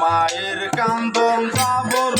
মায়ের কান্দন যাবর